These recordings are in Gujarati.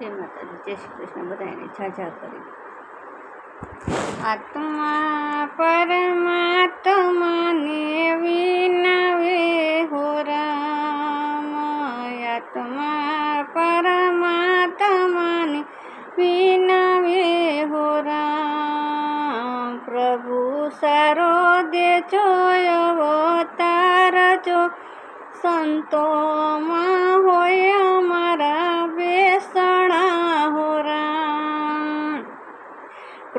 જય માતાજી. જય શ્રી કૃષ્ણ. બધાને ઝાઝા કરી આત્મા પરમાત્માને વિનવે હો રામ. આત્મા પરમાત્માને વિનવે હો રામ. પ્રભુ સારો છો અવતાર જો. સંતોમાં હોય અમારા બેસણા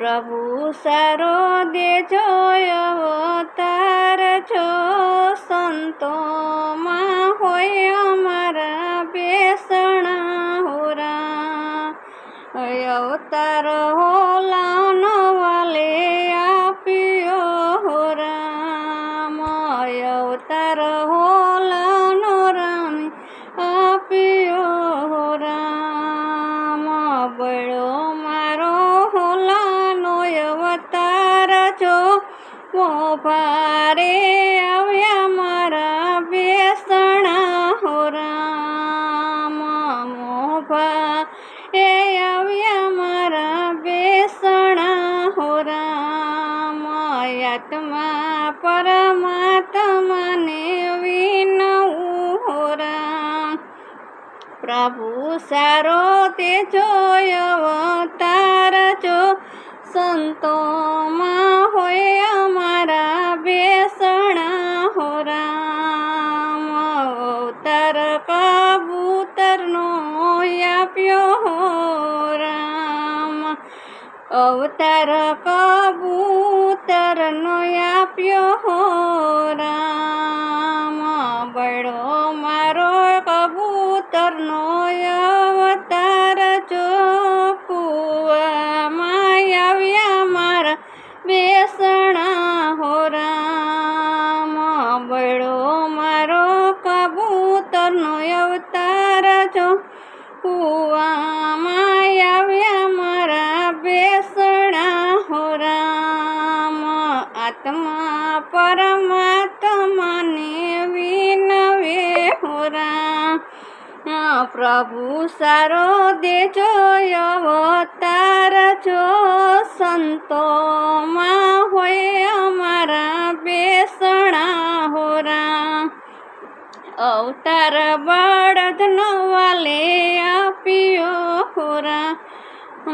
પ્રભુ સારો દેજો અવતાર જો સંતોમાં હોય અમારા બેસણા હોરા. અવતાર હોલાનો મોભારે આવ્યા મારા બેસણા હો રામ મોભા એ આવ્યા મારા બેસણા હો રામ આત્મા પરમાત્માને વિનવું હો રામ પ્રભુ સારો તે જોયો અવતાર જો સંતોમાં હોય અમારા બેસણા હો રામ. અવતાર કબૂતરનો આપ્યો હો રામ. અવતાર કબૂતરનો આપ્યો હો બેસણા હો રામ બળો મારો કબૂતરનો અવતાર જો કુવામાં આવ્યા મારા બેસણા હો રામ, આત્મા પરમાત્માને વિનવે હો રામ. પ્રભુ સારો દેજો, અવતાર જો સંતોમાં આપ્યો ખોરા.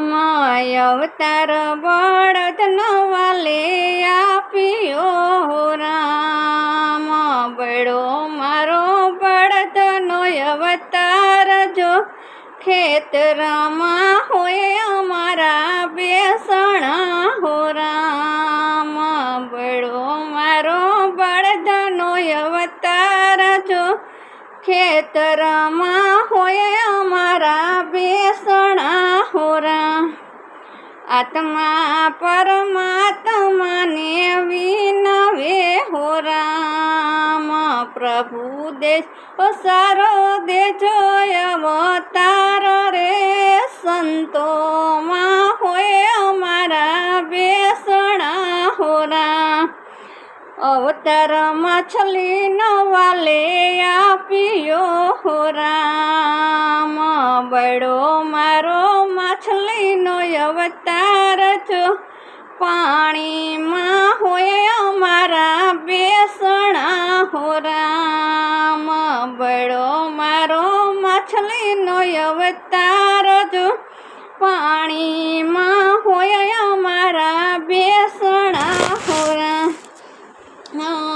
માય અવતાર બળદ નવાલે આપ્યો રામ બળો મારો બળદનો અવતાર જો ખેતરમાં હોય અમારા બેસણા હો રામ બળો મારો બળદનો અવતાર ખેતરમાં હોય અમારા બેસણા હોરા. આત્મા પરમાત્માને વિનવે હો રામ પ્રભુ દેશ સારો દેજો અવતાર રે સંતોમાં અવતાર છલી નવાલે આપ્યો રામ. બડો મારો માછલીનો અવતાર જો પાણીમાં હોય અમારા બેસણા હો રામ. બડો મારો માછલીનો અવતાર જો પાણીમાં હોય અમારા બેસણા હો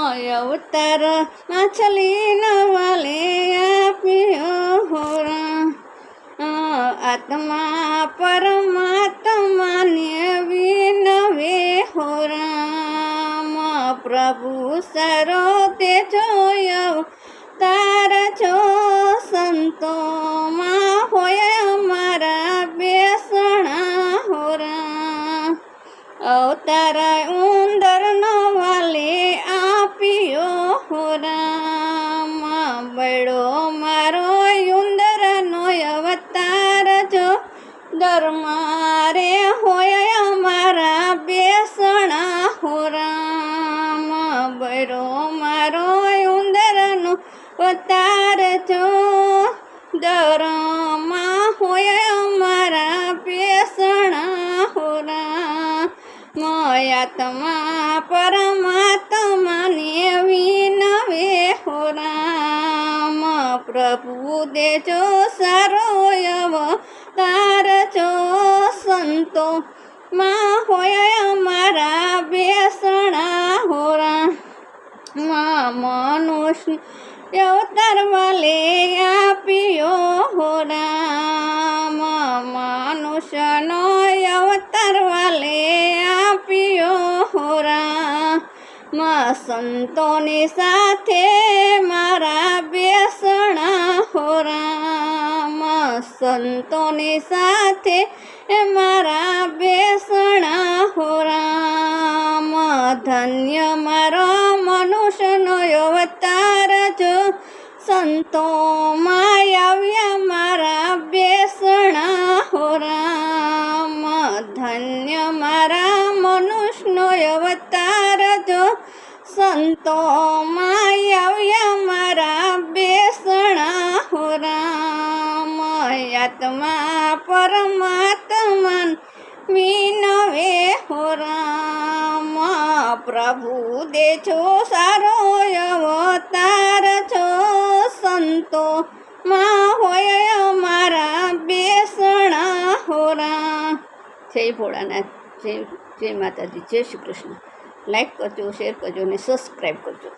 અવતાર માછલી નવાલે આપ્યો હો રામ આત્મા પરમાત્માને વિનવે હો રામ પ્રભુ સરો તે જોયો. તાર છો સંતોમાં હોય અમારા બેસણા હો રામ અવતાર ઉંદરનો હો રામ બળો મારો યુંદરનો અવતાર જો દરમારે હોય અમારા બેસણા હો રામ બળો મારો ઉંદરનો અવતાર જો દરમાં હોય મયાત્મા પરમાત્માને વિનવે હો રામ. પ્રભુ દેજો સારો તાર છો સંતો માં હોય અમારા બેસણા હોરા રામ. મનુષ્ય અવતાર વાલે આપ્યો હો રામ. મનુષ્યનો અવતાર વાલે આપ્યો મા સંતોની સાથે મારા બેસણા હો રામ સંતોની સાથે મારા બેસણા હો રામ ધન્ય મારો મનુષ્યનો અવતાર જો સંતોમાં ધન્ય મારા મનુષ્યનો અવતાર જો સંતોમાં આવ્યા મારા બેસણા હો રામ. આત્મા પરમાત્મન વિનવે હો રામ. પ્રભુ દે છો સારો અવતાર છો સંતો માં હોય જય ભોળાનાથ, જય જય માતાજી, જય શ્રી કૃષ્ણ. લાઈક કરજો શેર કરજો અને સબસ્ક્રાઈબ કરજો.